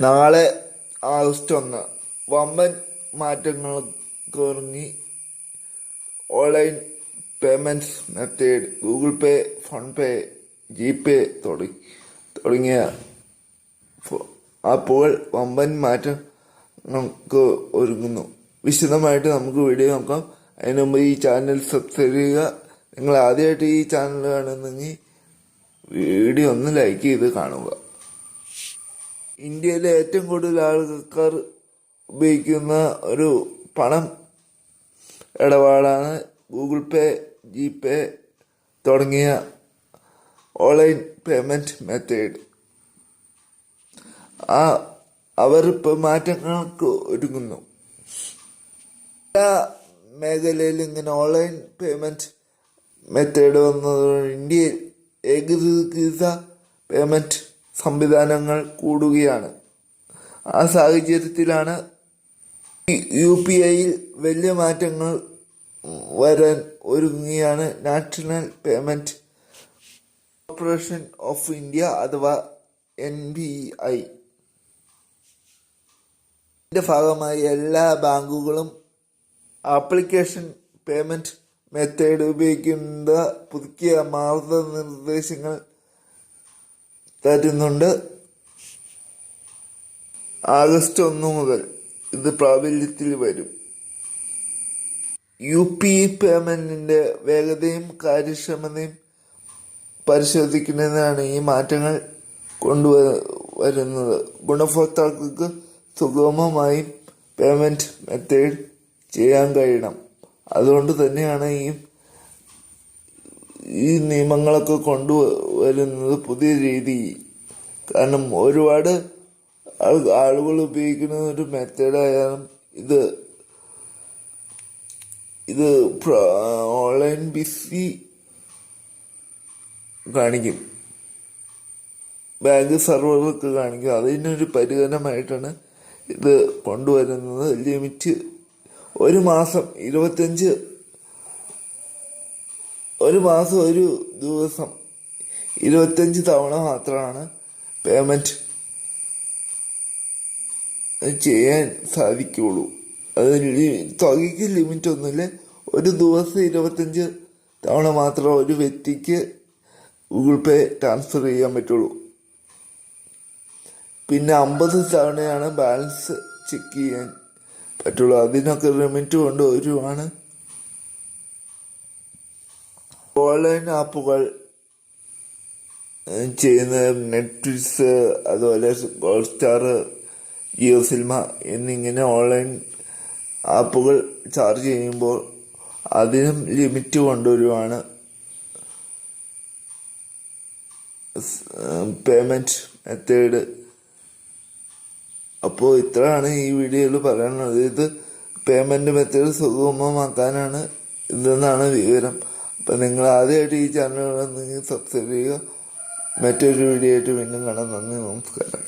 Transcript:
നാളെ ആഗസ്റ്റ് ഒന്ന്. വമ്പൻ മാറ്റങ്ങൾ കുറങ്ങി. Online payments method Google Pay PhonePe G Pay തുടങ്ങി തുടങ്ങിയ ആപ്പുകൾ വമ്പൻ മാറ്റം നമുക്ക് ഒരുങ്ങുന്നു. വിശദമായിട്ട് നമുക്ക് വീഡിയോ നോക്കാം. അതിന് മുമ്പ് ഈ ചാനൽ സബ്സ്ക്രൈബ് ചെയ്യുക. നിങ്ങൾ ആദ്യമായിട്ട് ഈ ചാനൽ കാണുന്നെങ്കിൽ വീഡിയോ ഒന്ന് ലൈക്ക് ചെയ്ത് കാണുക. ഇന്ത്യയിലെ ഏറ്റവും കൂടുതൽ ആൾക്കാർ ഉപയോഗിക്കുന്ന ഒരു പണം ഇടപാടാണ് ഗൂഗിൾ പേ ജി പേ തുടങ്ങിയ ഓൺലൈൻ പേയ്മെന്റ് മെത്തേഡ്. ആ അവർ ഇപ്പോൾ മാറ്റങ്ങൾക്ക് ഒരുങ്ങുന്നു. എല്ലാ മേഖലയിലും ഇങ്ങനെ ഓൺലൈൻ പേയ്മെന്റ് മെത്തേഡ് വന്നതോടെ ഇന്ത്യയിൽ ഏകീകൃത പേയ്മെന്റ് സംവിധാനങ്ങൾ കൂടുകയാണ്. ആ സാഹചര്യത്തിലാണ് യു പി ഐയിൽ വലിയ മാറ്റങ്ങൾ വരാൻ ഒരുങ്ങിയാണ് National Payment Corporation of India അഥവാ എൻ ബി ഐ. ഇതിന്റെ ഭാഗമായി എല്ലാ ബാങ്കുകളും ആപ്ലിക്കേഷൻ പേയ്മെന്റ് മെത്തേഡ് ഉപയോഗിക്കുന്ന പുതുക്കിയ മാർഗനിർദ്ദേശങ്ങൾ തരുന്നുണ്ട്. ആഗസ്റ്റ് ഒന്ന് മുതൽ ഇത് പ്രാബല്യത്തിൽ വരും. യു പി പേയ്മെന്റിന്റെ വേഗതയും കാര്യക്ഷമതയും പരിശോധിക്കുന്നതിനാണ് ഈ മാറ്റങ്ങൾ കൊണ്ടുവരുന്നത് ഗുണഭോക്താക്കൾക്ക് സുഗമമായി പേയ്മെന്റ് മെത്തേഡ് ചെയ്യാൻ കഴിയണം. അതുകൊണ്ട് തന്നെയാണ് ഈ ഈ നിയമങ്ങളൊക്കെ കൊണ്ടുവരുന്നത് പുതിയ രീതി. കാരണം ഒരുപാട് ആളുകൾ ഉപയോഗിക്കുന്ന ഒരു മെത്തേഡായാലും ഇത് ഇത് ഓൺലൈൻ ബിസി കാണിക്കും. ബാങ്ക് സർവറൊക്കെ കാണിക്കും. അതിനൊരു പരിഗണമായിട്ടാണ് ഇത് കൊണ്ടുവരുന്നത്. ലിമിറ്റ് ഒരു മാസം ഇരുപത്തഞ്ച് ഒരു മാസം ഒരു ദിവസം ഇരുപത്തഞ്ച് തവണ മാത്രമാണ് പേയ്മെന്റ് ചെയ്യാൻ സാധിക്കുള്ളൂ. അത് ലി- തുകയ്ക്ക് ലിമിറ്റ് ഒന്നുമില്ല. ഒരു ദിവസം ഇരുപത്തഞ്ച് തവണ മാത്രം ഒരു വ്യക്തിക്ക് ഗൂഗിൾ പേ ട്രാൻസ്ഫർ ചെയ്യാൻ പറ്റുള്ളൂ. പിന്നെ അമ്പത് തവണയാണ് ബാലൻസ് ചെക്ക് ചെയ്യാൻ പറ്റുള്ളൂ. അതിനൊക്കെ ലിമിറ്റ് കൊണ്ട് ഒരുവാണ് ഓൺലൈൻ ആപ്പുകൾ ചെയ്യുന്ന നെറ്റ്ഫ്ലിക്സ് അതുപോലെ ഗോൾ സ്റ്റാർ ജിയോ സിനിമ എന്നിങ്ങനെ ഓൺലൈൻ ആപ്പുകൾ ചാർജ് ചെയ്യുമ്പോൾ അതിനും ലിമിറ്റ് കൊണ്ടുവരുവാണ്. Payment method. അപ്പോൾ ഇത്രയാണ് ഈ വീഡിയോയിൽ പറയുന്നത് ഇത് പേയ്മെന്റ് മെത്തേഡ് സുഗമമാക്കാനാണ് ഇതെന്നാണ് വിവരം. അപ്പം നിങ്ങൾ ആദ്യമായിട്ട് ഈ ചാനൽ സബ്സ്ക്രൈബ് ചെയ്യുക. മറ്റൊരു വീഡിയോ ആയിട്ട് വീണ്ടും കാണാം. നന്ദി നമസ്കാരം.